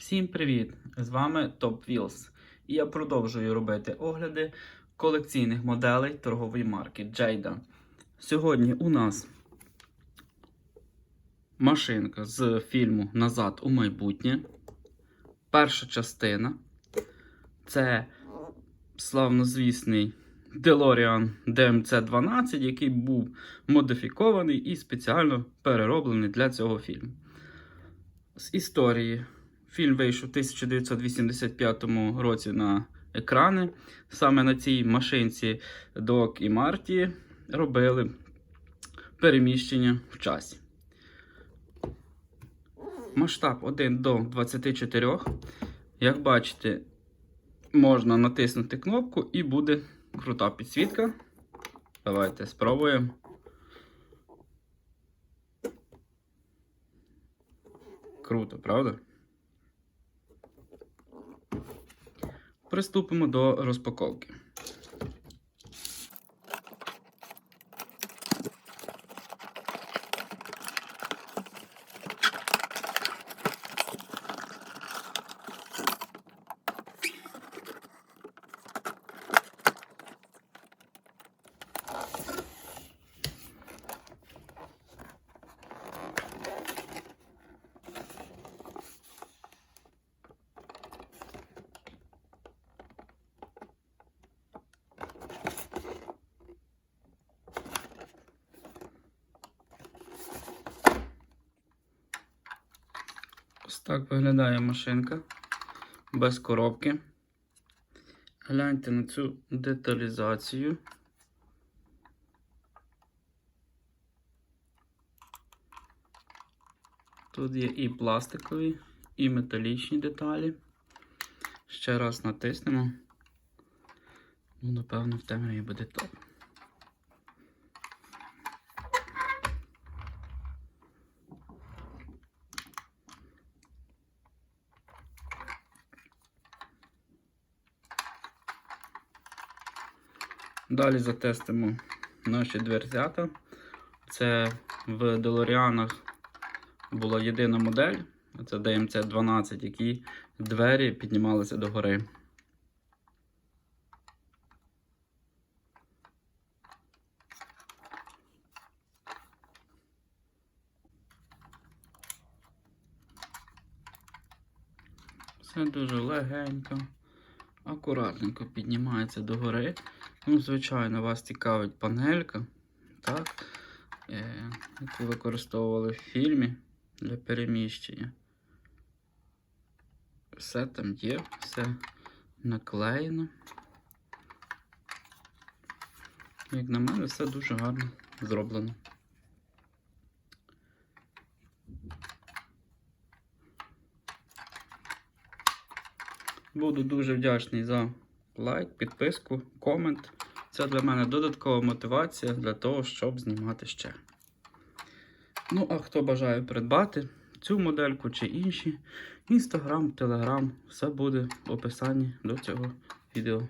Всім привіт! З вами Top Wheels. І я продовжую робити огляди колекційних моделей торгової марки Jada. Сьогодні у нас машинка з фільму Назад у майбутнє. Перша частина це славнозвісний DeLorean DMC-12, який був модифікований і спеціально перероблений для цього фільму. З історії. Фільм вийшов у 1985 році на екрани. Саме на цій машинці Док і Марті робили переміщення в часі. Масштаб 1 до 24. Як бачите, можна натиснути кнопку і буде крута підсвітка. Давайте спробуємо. Круто, правда? Приступимо до розпаковки. Так виглядає машинка без коробки. Гляньте на цю деталізацію. Тут є і пластикові, і металічні деталі. Ще раз натиснемо. Ну, напевно, в темряві буде топ. Далі затестимо наші дверцята. Це в Делоріанах була єдина модель, це DMC 12, які двері піднімалися догори. Все дуже легенько, акуратненько піднімається догори. Ну, звичайно, вас цікавить панелька, так, е, яку використовували в фільмі для переміщення. Все там є, все наклеєно. Як на мене, все дуже гарно зроблено. Буду дуже вдячний за лайк, підписку, комент. Це для мене додаткова мотивація для того, щоб знімати ще. Ну, а хто бажає придбати цю модельку чи інші, інстаграм, телеграм, все буде в описанні до цього відео.